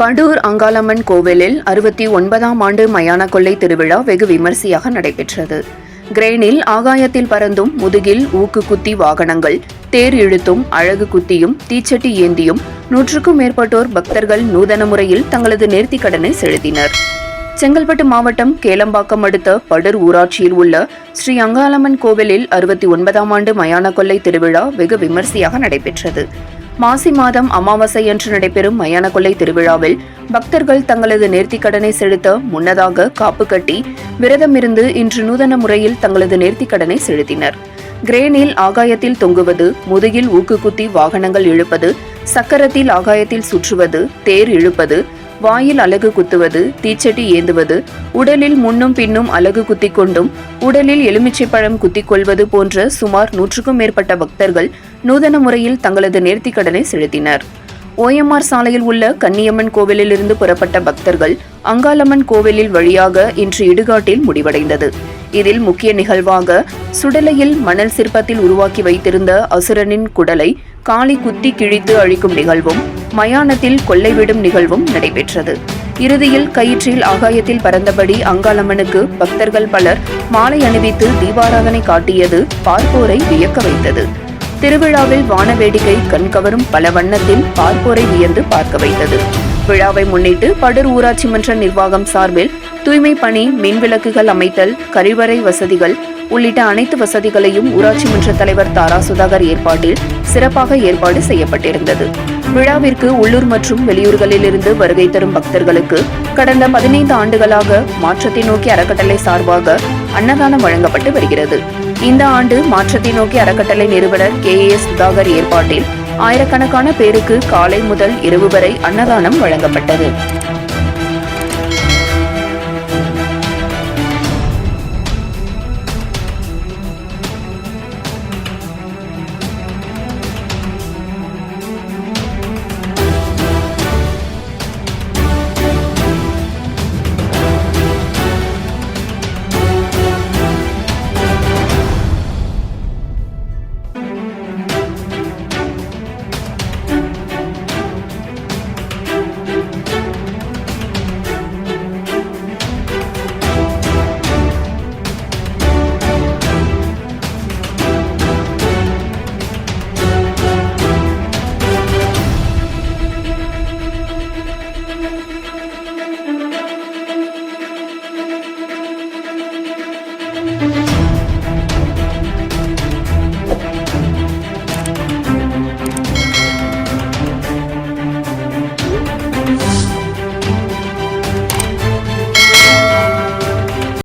படூர் அங்காளம்மன் கோவிலில் அறுபத்தி ஒன்பதாம் ஆண்டு மயான கொள்ளை திருவிழா வெகு விமரிசையாக நடைபெற்றது. கிரேனில் ஆகாயத்தில் பறந்தும் முதுகில் ஊக்கு குத்தி வாகனங்கள் தேர் இழுத்தும் அழகு குத்தியும் தீச்சட்டி ஏந்தியும் நூற்றுக்கும் மேற்பட்டோர் பக்தர்கள் நூதன முறையில் தங்களது நேர்த்திக் கடனை செலுத்தினர். செங்கல்பட்டு மாவட்டம் கேளம்பாக்கம் அடுத்த படர் ஊராட்சியில் உள்ள ஸ்ரீ அங்காளம்மன் கோவிலில் அறுபத்தி ஒன்பதாம் ஆண்டு மயான கொள்ளை திருவிழா வெகு விமரிசையாக நடைபெற்றது. மாசி மாதம் அமாவாசையன்று நடைபெறும் மயான கொள்ளை திருவிழாவில் பக்தர்கள் தங்களது நேர்த்திக் கடனை செலுத்த முன்னதாக காப்பு கட்டி விரதமிருந்து இன்று நூதன முறையில் தங்களது நேர்த்திக் கடனை செலுத்தினர். கிரேனில் ஆகாயத்தில் தொங்குவது முதுகில் ஊக்கு குத்தி வாகனங்கள் இழுப்பது சக்கரத்தில் ஆகாயத்தில் சுற்றுவது தேர் இழுப்பது வாயில் அலகு குத்துவது தீச்சட்டி ஏந்துவது உடலில் முன்னும் பின்னும் அலகு குத்திக் கொண்டும் உடலில் எலுமிச்சை பழம் குத்திக் கொள்வது போன்ற சுமார் நூற்றுக்கும் மேற்பட்ட பக்தர்கள் நூதன முறையில் தங்களது நேர்த்திக் கடனை செலுத்தினர். ஓஎம்ஆர் சாலையில் உள்ள கன்னியம்மன் கோவிலிலிருந்து புறப்பட்ட பக்தர்கள் அங்காளம்மன் கோவிலில் வழியாக இன்று இடுகாட்டில் முடிவடைந்தது. இதில் முக்கிய நிகழ்வாக சுடலையில் மணல் சிற்பத்தில் உருவாக்கி வைத்திருந்த அசுரனின் குடலை காளி குத்தி கிழித்து அழிக்கும் நிகழ்வும் மயானத்தில் கொள்ளைவிடும் நிகழ்வும் நடைபெற்றது. இறுதியில் கயிற்றில் ஆகாயத்தில் பறந்தபடி அங்காளம்மனுக்கு பக்தர்கள் பலர் மாலை அணிவித்து தீபாராதனை காட்டியது பார்ப்போரை வியக்க வைத்தது. திருவிழாவில் வான வேடிக்கை கண்கவரும் பல வண்ணத்தில் பார்ப்போரை வியந்து பார்க்க வைத்தது. விழாவை முன்னிட்டு படர் ஊராட்சி மன்ற நிர்வாகம் சார்பில் தூய்மை பணி மின்விளக்குகள் அமைத்தல் கழிவறை வசதிகள் உள்ளிட்ட அனைத்து வசதிகளையும் ஊராட்சி மன்ற தலைவர் தாரா சுதாகர் ஏற்பாட்டில் சிறப்பாக ஏற்பாடு செய்யப்பட்டிருந்தது. விழாவிற்கு உள்ளூர் மற்றும் வெளியூர்களிலிருந்து வருகை தரும் பக்தர்களுக்கு கடந்த பதினைந்து ஆண்டுகளாக மாற்றத்தை நோக்கி அறக்கட்டளை சார்பாக அன்னதானம் வழங்கப்பட்டு வருகிறது. இந்த ஆண்டு மாற்றத்தை நோக்கி அறக்கட்டளை நிறுவனர் கே ஏ சுதாகர் ஏற்பாட்டில் ஆயிரக்கணக்கான பேருக்கு காலை முதல் இரவு வரை அன்னதானம் வழங்கப்பட்டது.